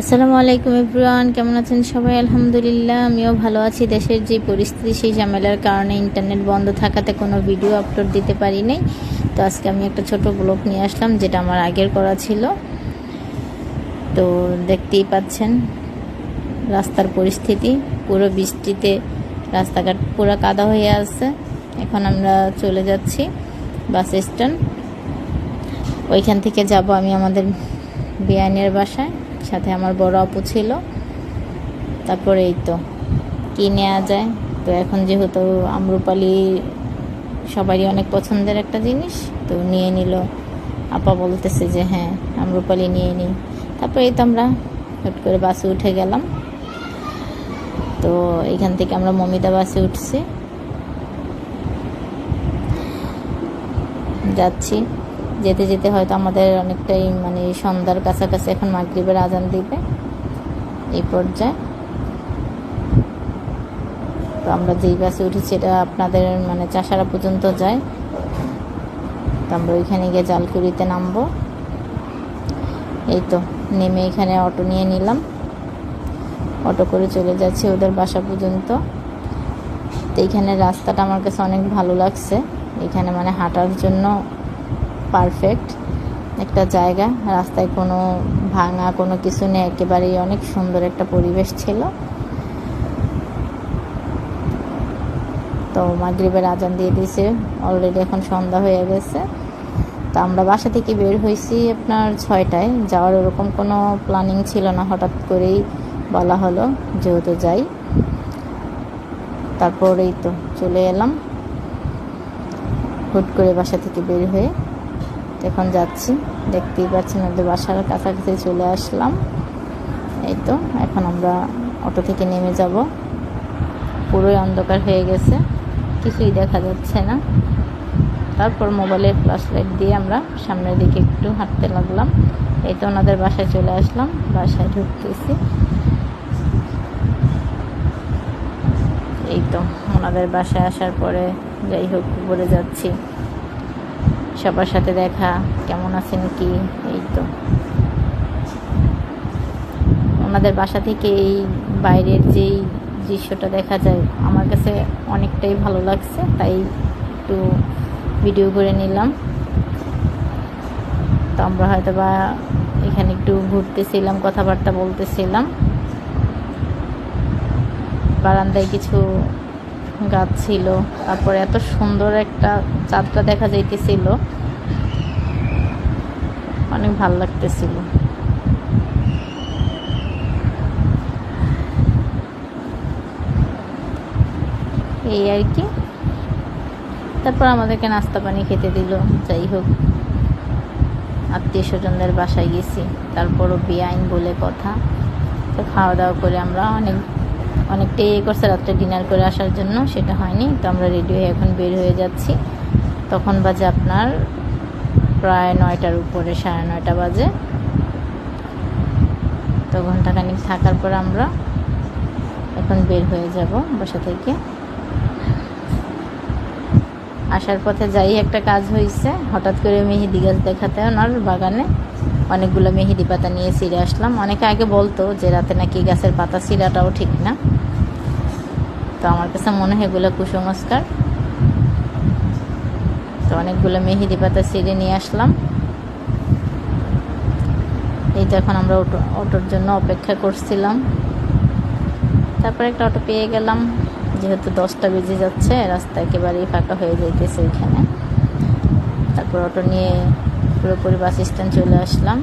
আসসালামু আলাইকুম ইব্রান কেমন আছেন সবাই? আলহামদুলিল্লাহ, আমিও ভালো আছি। দেশের যে পরিস্থিতি, সেই ঝামেলার কারণে ইন্টারনেট বন্ধ থাকাতে কোনো ভিডিও আপলোড দিতে পারি নাই। তো আজকে আমি একটা ছোট ব্লগ নিয়ে আসলাম, যেটা আমার আগের করা ছিল। তো দেখতেই পাচ্ছেন, রাস্তার পরিস্থিতি। পুরো বৃষ্টিতে রাস্তাঘাট পুরো কাদা হয়ে আছে। এখন আমরা চলে যাচ্ছি বাস স্ট্যান্ড। ওইখান থেকে যাব আমি আমাদের বিয়ানের বাসায়। সাথে আমার বড় আপু ছিল। তারপরে এই তো, কী নেওয়া যায়? তো এখন যেহেতু আমরুপালি সবারই অনেক পছন্দের একটা জিনিস, তো নিয়ে নিল। আপা বলতেছে যে হ্যাঁ আমরুপালি নিয়ে নিই তারপরে এই তো আমরা হুট করে বাসে উঠে গেলাম। তো এখান থেকে আমরা মমিতা বাসে উঠছি। যাচ্ছি। যেতে যেতে হয়তো আমাদের অনেকটাই মানে সন্ধ্যার কাছাকাছি এখন মাগরীবের আজান দিবে এই পর্যায়ে। তো আমরা যেই বাসে উঠেছি, এটা আপনাদের মানে চাষারা পর্যন্ত যায়। তো আমরা ওইখানে গিয়ে জালকুড়িতে নামবো। এই তো, নেমে এখানে অটো নিয়ে নিলাম। অটো করে চলে যাচ্ছি ওদের বাসা পর্যন্ত। তো এইখানে রাস্তাটা আমার কাছে অনেক ভালো লাগছে। এখানে মানে হাঁটার জন্য পারফেক্ট একটা জায়গা, রাস্তায় কোনো ভাঙা, কোনো কিছু নেই, একেবারেই অনেক সুন্দর একটা পরিবেশ ছিল। তো মাগরীবের আজান দিয়ে দিয়েছে অলরেডি এখন সন্ধ্যা হয়ে গেছে। তো আমরা বাসা থেকে বের হয়েছি আপনার ছয়টায়। যাওয়ার ওরকম কোনো প্ল্যানিং ছিল না, হঠাৎ করেই বলা হলো যেহেতু যাই। তারপরেই তো চলে এলাম। হুট করে বাসা থেকে বের হয়ে এখন যাচ্ছি। দেখতেই পাচ্ছেন ওদের বাসার কাছাকাছি চলে আসলাম। এই তো, এখন আমরা অটো থেকে নেমে যাব। পুরোই অন্ধকার হয়ে গেছে, কিছুই দেখা যাচ্ছে না। তারপর মোবাইলের ফ্ল্যাশ লাইট দিয়ে আমরা সামনের দিকে একটু হাঁটতে লাগলাম। এই তো ওনাদের বাসায় চলে আসলাম, বাসায় ঢুকতেছি। এই তো, ওনাদের বাসায় আসার পরে যাই হোক, উপরে যাচ্ছি। সবার সাথে দেখা, কেমন আছেন কি? এই তো। ওনাদের বাসা থেকে এই বাইরের যেই দৃশ্যটা দেখা যায়, আমার কাছে অনেকটাই ভালো লাগছে, তাই একটু ভিডিও করে নিলাম। তো আমরা হয়তো বা এখানে একটু ঘুরতেছিলাম, কথাবার্তা বলতেছিলাম। বারান্দায় কিছু গাছ ছিল তারপরে এত সুন্দর একটা চাঁদটা দেখা যাইতেছিল। অনেক ভালো লাগতেছিল। এই আর কি। তারপর আমাদেরকে নাস্তা পানি খেতে দিল। যাই হোক, আত্মীয় স্বজনদের বাসায় গেছি। তারপরও বেআইন বলে কথা। তো খাওয়া দাওয়া করে আমরা অনেক অনেকটাই ইয়ে করছে, রাত্রে ডিনার করে আসার জন্য, সেটা হয়নি। তো আমরা রেডি হয়ে এখন বের হয়ে যাচ্ছি। তখন বাজে আপনার প্রায় নয়টার উপরে, সাড়ে নয়টা বাজে। তো ঘন্টাখানিক থাকার পর আমরা এখন বের হয়ে যাব বাসা থেকে। আসার পথে যাই, একটা কাজ হয়েছে হঠাৎ করে মেহেদি গাছ দেখাতে ওনার বাগানে। অনেকগুলো মেহেদি পাতা নিয়ে ছিঁড়ে আসলাম। অনেকে আগে বলতো যে রাতে নাকি গাছের পাতা ছিঁড়াটাও ঠিক না। তো আমার কাছে মনে হয় এগুলো কুসংস্কার। তো অনেকগুলো মেহেদি পাতা ছিঁড়ে নিয়ে আসলাম। এই তো এখন আমরা অটো, অটোর জন্য অপেক্ষা করছিলাম। তারপরে একটা অটো পেয়ে গেলাম। যেহেতু দশটা বেজে যাচ্ছে, রাস্তা একেবারেই ফাঁকা হয়ে যাইতেছে ওইখানে তারপর অটো নিয়ে পুরোপুরি বাস স্ট্যান্ড চলে আসলাম।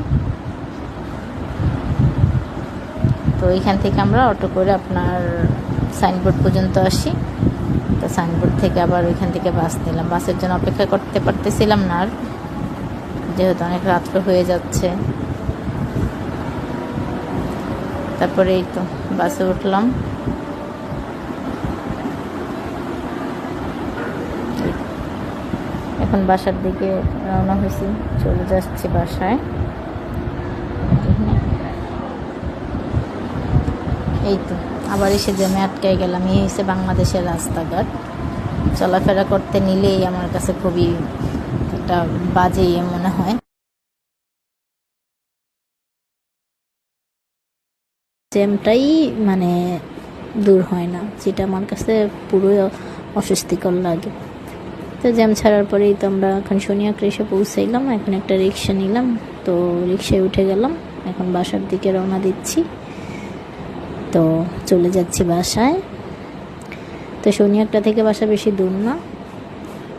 তো এইখান থেকে আমরা অটো করে আপনার সাইনবোর্ড পর্যন্ত আসি। তো সাইনবোর্ড থেকে আবার ওইখান থেকে বাস নিলাম। বাসের জন্য অপেক্ষা করতে পারতেছিলাম না আর। যেহেতু অনেক রাত্র হয়ে যাচ্ছে। তারপরে এই তো বাসে উঠলাম। এখন বাসার দিকে রওনা হয়েছি। চলে যাচ্ছি বাসায়। এই তো, আবার এসে জ্যামে আটকায় গেলাম, এই হয়েছে বাংলাদেশের রাস্তাঘাট। চলাফেরা করতে নিলেই আমার কাছে খুবই একটা বাজে মনে হয়। জ্যামটাই মানে দূর হয় না, যেটা আমার কাছে পুরোই অস্বস্তিকর লাগে। তো জ্যাম ছাড়ার পরেই তো আমরা এখন সোনিয়াকে এসে পৌঁছাইলাম, এখন একটা রিক্সা নিলাম। তো রিক্সায় উঠে গেলাম, এখন বাসার দিকে রওনা দিচ্ছি। তো চলে যাচ্ছি বাসায়। তো সোনিয়াকটা থেকে বাসা বেশি দূর না।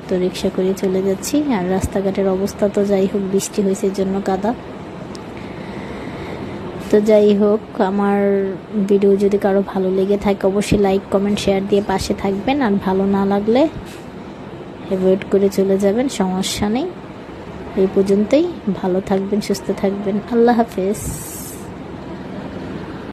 তো রিক্সা করে চলে যাচ্ছি। আর রাস্তাঘাটের অবস্থা তো যাই হোক, বৃষ্টি হয়েছে জন্য কাদা। তো যাই হোক, আমার ভিডিও যদি কারও ভালো লেগে থাকে, অবশ্যই লাইক কমেন্ট শেয়ার দিয়ে পাশে থাকবেন। আর ভালো না লাগলে অ্যাভয়েড করে চলে যাবেন সমস্যা নেই। এই পর্যন্তই ভালো থাকবেন সুস্থ থাকবেন। আল্লাহ হাফেজ।